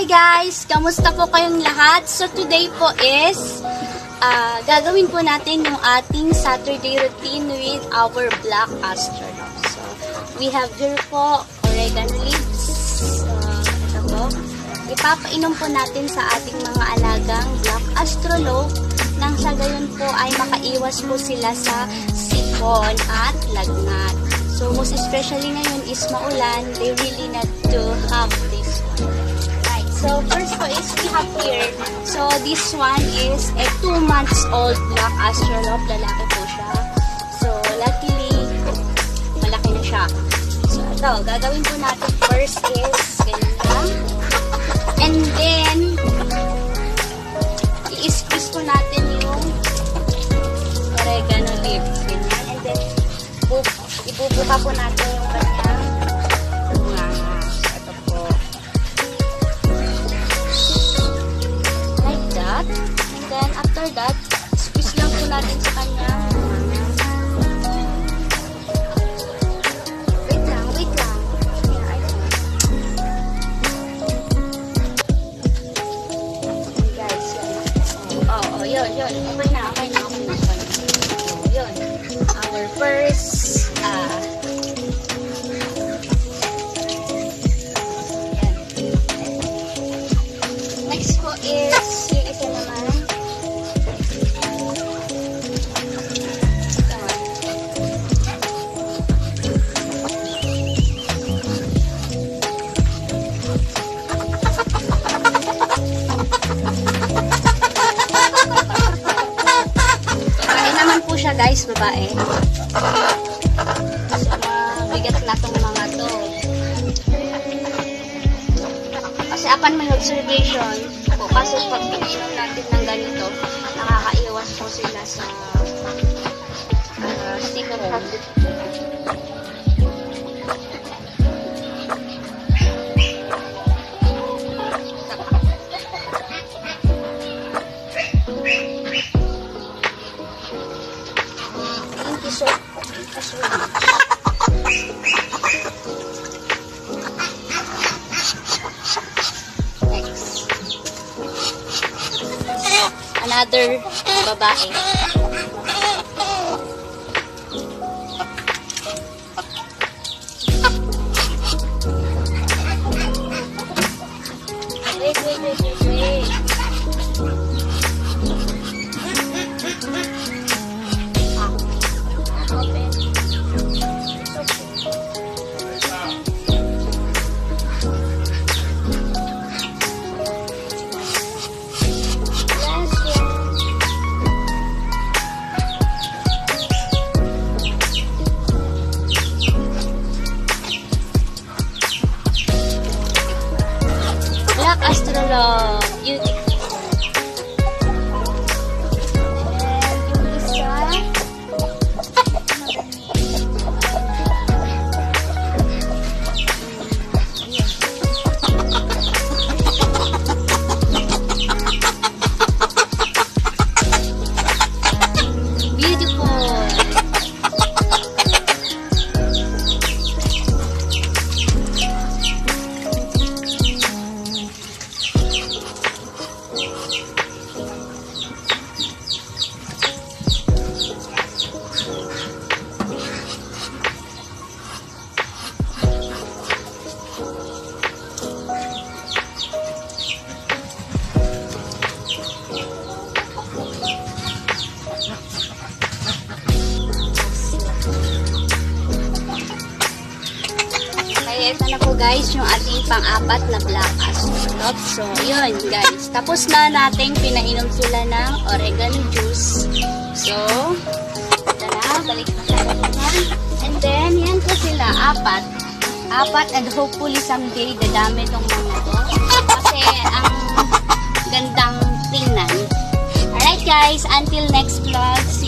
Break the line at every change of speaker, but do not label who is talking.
Hi guys! Kamusta po kayong lahat? So today po is ah, gagawin po natin yung ating Saturday routine with our black astronaut. So we have here po oregano leaves. So ito po. Ipapainom po natin sa ating mga alagang black astronaut nang sa gayon po ay makaiwas po sila sa sipon at lagnat. So most especially ngayon is maulan, they really need to have. So first po is we have here. So this one is a 2 months old black astrolop. Lalaki po siya. So luckily, malaki na siya. So ito, gagawin po natin first is ganyan. And then, i-squeeze po natin yung oregano leaves. Ganyan. And then, bu- ibubuka po natin yung kanyang that, squeeze lang po natin sa kanyang Wait lang, wait lang. Guys, yun. Oh, oh, yun, yun. Okay na, okay na, okay yun. Our first, ah, po is, yung isa naman. Guys, babae. So, mabigat na tong mga to. Kasi upon my observation, po, kasi pag pinainom natin ng ganito, nakakaiwas po sila sa Another babae. Na po guys, yung ating pang-apat na black astronaut. So, yun guys. Tapos na nating pinainom sila ng oregano juice. So, na, balik na tayo. And then, yan po sila, apat. Apat and hopefully someday dadami tong mga to. Kasi ang gandang tingnan. Alright guys, until next vlog, see